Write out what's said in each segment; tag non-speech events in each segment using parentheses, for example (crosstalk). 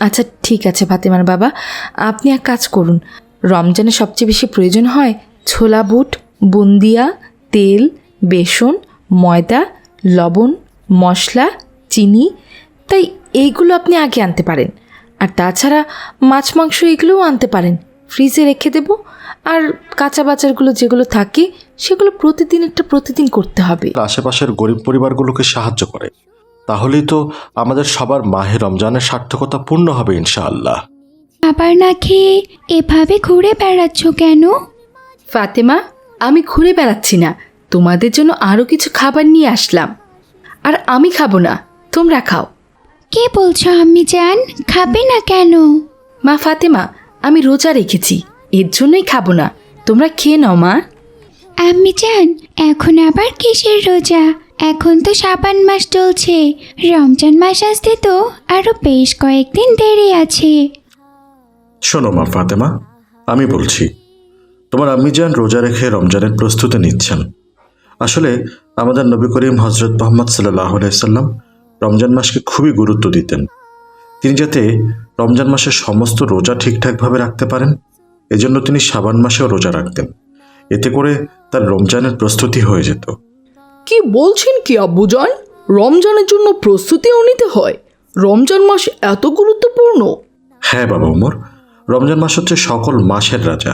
আচ্ছা ঠিক আছে ফাতেমার বাবা। আপনি এক কাজ করুন। রমজানে সবচেয়ে বেশি প্রয়োজন হয় ছোলা বুট, বুন্দিয়া, তেল, বেসন, ময়দা, লবণ, মশলা, চিনি। তাই এইগুলো আপনি আগে আনতে পারেন। আর তাছাড়া মাছ, মাংস এগুলোও আনতে পারেন। ফ্রিজে রেখে দেব। আর কাঁচা বাজারগুলো যেগুলো থাকে, সেগুলো প্রতিদিন একটা প্রতিদিন করতে হবে। আশেপাশের গরিব পরিবারগুলোকে সাহায্য করে। তাহলেই তো আমাদের সবার মাহে রমজানের সার্থকতা পূর্ণ হবে ইনশাআল্লাহ। আবার না খেয়ে এভাবে ঘুরে বেড়াচ্ছ কেন? ফাতেমা আমি ঘুরে বেড়াচ্ছি না। তোমাদের জন্য আরও কিছু খাবার নিয়ে আসলাম। আর আমি খাব না তোমরা খাও। কে বলছো আমি জান? খাবে না কেন? মা ফাতেমা আমি রোজা রেখেছি এর জন্যই খাব না। তোমরা খেয়ে নাও মা। আমি জান, এখন আবার কিসের রোজা? এখন তো সাবান মাস চলছে। রমজান মাস আসতে তো আরও বেশ কয়েকদিন দেরি আছে। শোনো মা ফাতেমা, আমি বলছি, তোমার আম্মিজান রোজা রেখে রমজানের প্রস্তুতি নিচ্ছেন। আসলে আমাদের নবী করিম হজরত মোহাম্মদ সাল্লাহ সাল্লাম রমজান মাসকে খুবই গুরুত্ব দিতেন। তিনি যাতে রমজান মাসের সমস্ত রোজা ঠিকঠাকভাবে রাখতে পারেন, এজন্য তিনি সাবান মাসেও রোজা রাখতেন। এতে করে তার রমজানের প্রস্তুতি হয়ে যেত। কি বলছেন কি আব্বুজান রমজানের জন্য প্রস্তুতিও নিতে হয়। রমজান মাস এত গুরুত্বপূর্ণ। হ্যাঁ বাবা উমর রমজান মাস হচ্ছে সকল মাসের রাজা।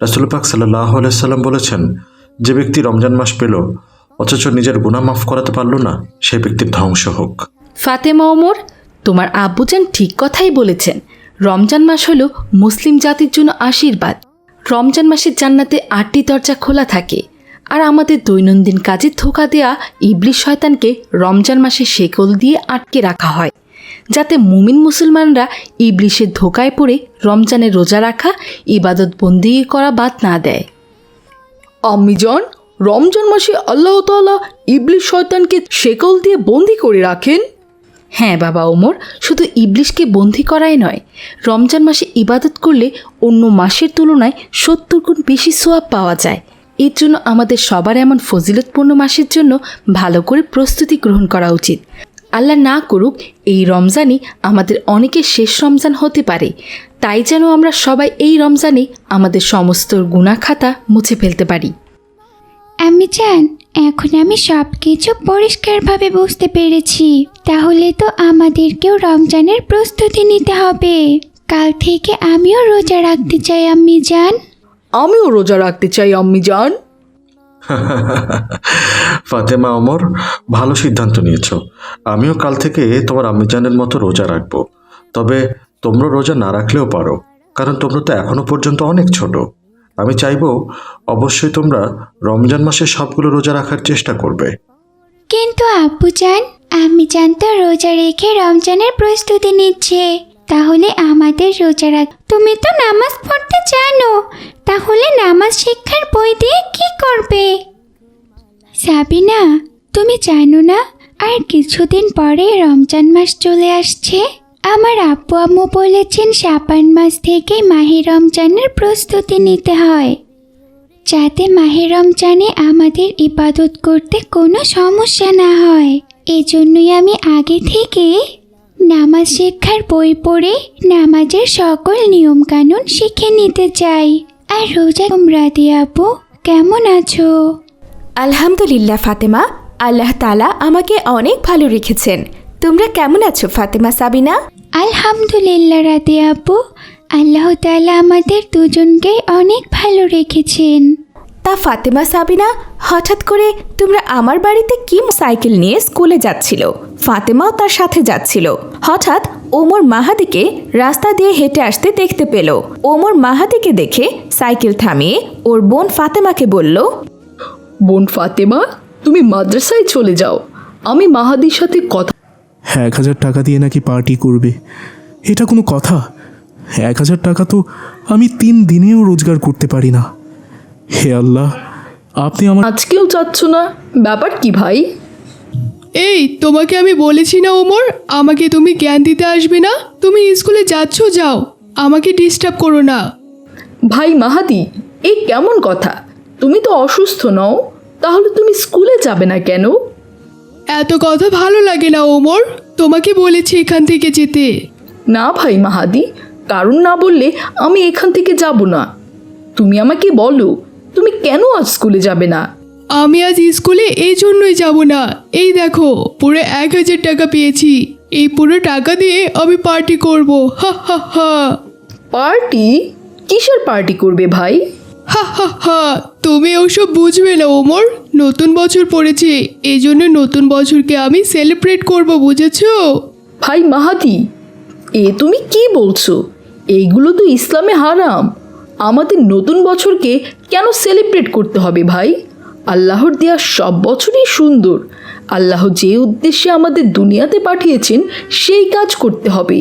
রাসুল পাক সাল্লাহ সাল্লাম বলেছেন যে ব্যক্তি রমজান মাস পেল অথচ নিজের গুণা মাফ করাতে পারল না সেই ব্যক্তির ধ্বংস হোক। ফাতেমা ওমর তোমার আব্বুজান ঠিক কথাই বলেছেন। রমজান মাস হলো মুসলিম জাতির জন্য আশীর্বাদ। রমজান মাসের জান্নাতে আটটি দরজা খোলা থাকে। আর আমাদের দৈনন্দিন কাজে ধোকা দেয়া ইবলিশ শয়তানকে রমজান মাসে শেকল দিয়ে আটকে রাখা হয়। যাতে মুমিন মুসলমানরা ইবলিশের ধোকায় পড়ে রমজানে রোজা রাখা, ইবাদত বন্দি করা বাদ না দেয়। আম্মিজান রমজান মাসে আল্লাহ তাআলা ইবলিশ শয়তানকে শেকল দিয়ে বন্দি করে রাখেন? হ্যাঁ বাবা ওমর, শুধু ইবলিশকে বন্দি করাই নয়, রমজান মাসে ইবাদত করলে অন্য মাসের তুলনায় সত্তর গুণ বেশি সোয়াব পাওয়া যায়। এর জন্য আমাদের সবার এমন ফজিলতপূর্ণ মাসের জন্য ভালো করে প্রস্তুতি গ্রহণ করা উচিত। আল্লাহ না করুক, এই রমজানই আমাদের অনেকের শেষ রমজান হতে পারে। তাই যেন আমরা সবাই এই রমজানে আমাদের সমস্ত গুণাখাতা মুছে ফেলতে পারি। আমি চান এখন আমি সব কিছু পরিষ্কারভাবে বুঝতে পেরেছি। তাহলে তো আমাদেরকেও রমজানের প্রস্তুতি নিতে হবে। কাল থেকে আমিও রোজা রাখতে চাই আম্মি জান। আমিও রোজা রাখতে চাই আম্মিজান (laughs) ফাতেমা অমর ভালো সিদ্ধান্ত নিয়েছ। আমিও কাল থেকে তোমার আম্মিজানের মতো রোজা রাখব। তবে তোমরা রোজা না রাখলেও পারো কারণ তোমরা তো এখনও পর্যন্ত অনেক ছোট। আমি চাইব অবশ্যই তোমরা রমজান মাসে সবগুলো রোজা রাখার চেষ্টা করবে। কিন্তু আব্বু জান আমি জান তো রোজা রেখে রমজানের প্রস্তুতি নিচ্ছে। তাহলে আমাদের রোজা রাখ তুমি তো নামাজ পড়তে জানো। তাহলে নামাজ শিক্ষার বই দিয়ে কি করবে? সাবিনা, তুমি জানো না আর কিছুদিন পরে রমজান মাস চলে আসছে? আমার আপু আম্মু বলেছেন, সাপান মাস থেকে মাহি রমজানের প্রস্তুতি নিতে হয়। যাতে মাহে রমজানে আমাদের ইবাদত করতে কোনো সমস্যা না হয়। এজন্যই আমি আগে থেকে নামাজ শিক্ষার বই পড়ে নামাজের সকল নিয়মকানুন শিখে নিতে চাই। আর রোজা তোমরা আপু, কেমন আছো? আলহামদুলিল্লাহ, ফাতেমা। আল্লাহ তালা আমাকে অনেক ভালো রেখেছেন। তোমরা কেমন আছো, ফাতেমা সাবিনা? আলহামদুলিল্লাহ রাতে আপু আল্লাহ তালা আমাদের দুজনকে অনেক ভালো রেখেছেন। তা ফাতেমা সাবিনা হঠাৎ করে তোমরা আমার বাড়িতে কি সাইকেল নিয়ে স্কুলে যাচ্ছিল? ফাতেমাও তার সাথে যাচ্ছিল। হঠাৎ ওমর মাহাদিকে রাস্তা দিয়ে হেঁটে আসতে দেখতে পেল। ওমর মাহাদিকে দেখে সাইকেল থামিয়ে ওর বোন ফাতেমাকে বলল বোন ফাতেমা তুমি মাদ্রাসায় চলে যাও। আমি মাহাদির সাথে কথা এক হাজার টাকা দিয়ে নাকি পার্টি করবে। এটা কোনো কথা? এক হাজার টাকা তো আমি তিন দিনেও রোজগার করতে পারি না। হে আল্লাহ আপনি আমার আজকেও চাচ্ছ না? ব্যাপার কি ভাই? এই তোমাকে আমি বলেছি না ওমর আমাকে তুমি জ্ঞান দিতে আসবে না। তুমি স্কুলে যাচ্ছ যাও। আমাকে ডিস্টার্ব করো না। ভাই মাহাদি এই কেমন কথা? তুমি তো অসুস্থ নও। তাহলে তুমি স্কুলে যাবে না কেন? এত কথা ভালো লাগে না ওমর। তোমাকে বলেছি এখান থেকে যেতে। না ভাই মাহাদি কারণ না বললে আমি এখান থেকে যাব না। তুমি আমাকে বলো তুমি কেন আজ স্কুলে যাবে না? আমি আজ স্কুলে এই জন্যই যাব না। এই দেখো পুরো এক হাজার টাকা পেয়েছি। এই পুরো টাকা দিয়ে আমি পার্টি করব। হা হা হা। পার্টি? কিসের পার্টি করবে ভাই? হা হা হা। তুমি ওসব বুঝবে না ওমর। নতুন বছর পড়েছে এই জন্য নতুন বছরকে আমি সেলিব্রেট করব, বুঝেছ? ভাই মাহাদি, এ তুমি কি বলছো? এইগুলো তো ইসলামে হারাম। আমাদের নতুন বছরকে কেন সেলিব্রেট করতে হবে ভাই? আল্লাহর দেওয়া সব বছরই সুন্দর। আল্লাহ যে উদ্দেশ্যে আমাদের দুনিয়াতে পাঠিয়েছেন, সেই কাজ করতে হবে।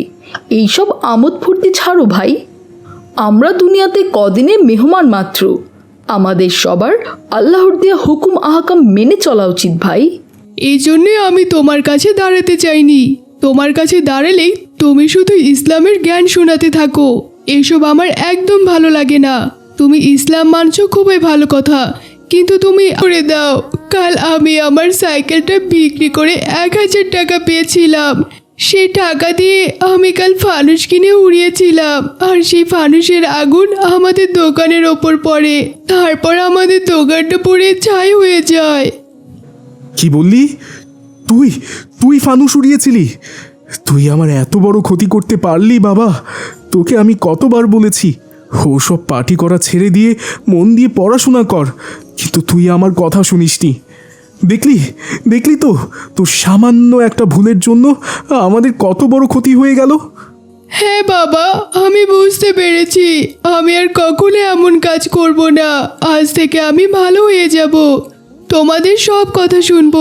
এইসব আমোদ ফুর্তি ছাড়ো ভাই। আমরা দুনিয়াতে কদিনে মেহমান মাত্র। আমাদের সবার আল্লাহর দেওয়া হুকুম আহকাম মেনে চলা উচিত ভাই। এই জন্যই আমি তোমার কাছে দাঁড়াতে চাইনি। তোমার কাছে দাঁড়ালেই তুমি শুধু ইসলামের জ্ঞান শোনাতে থাকো। এসব আমার একদম ভালো লাগে না। তুমি ইসলাম মানছো খুবই ভালো কথা। কিন্তু তুমি করে দাও। কাল আমি আমার সাইকেলটা বিক্রি করে এক হাজার টাকা পেয়েছিলাম। সেই টাকা দিয়ে আমি কাল ফানুস কিনে উড়িয়েছিলাম, আর সেই ফানুসের আগুন আমাদের দোকানের ওপর পড়ে। তারপর আমাদের দোকানটা পুড়ে ছাই হয়ে যায়। কি বললি? তুই তুই ফানুস উড়িয়েছিলি? তুই আমার এত বড় ক্ষতি করতে পারলি বাবা। তোকে আমি কতবার বলেছি, ওসব পার্টি করা ছেড়ে দিয়ে মন দিয়ে পড়াশোনা কর, কিন্তু তুই আমার কথা শুনিসনি। দেখলি? দেখলি তো? তোর সামান্য একটা ভুলের জন্য আমাদের কত বড় ক্ষতি হয়ে গেল? হ্যাঁ বাবা, আমি বুঝতে পেরেছি। আমি আর কখনো এমন কাজ করব না। আজ থেকে আমি ভালো হয়ে যাব। তোমাদের সব কথা শুনব।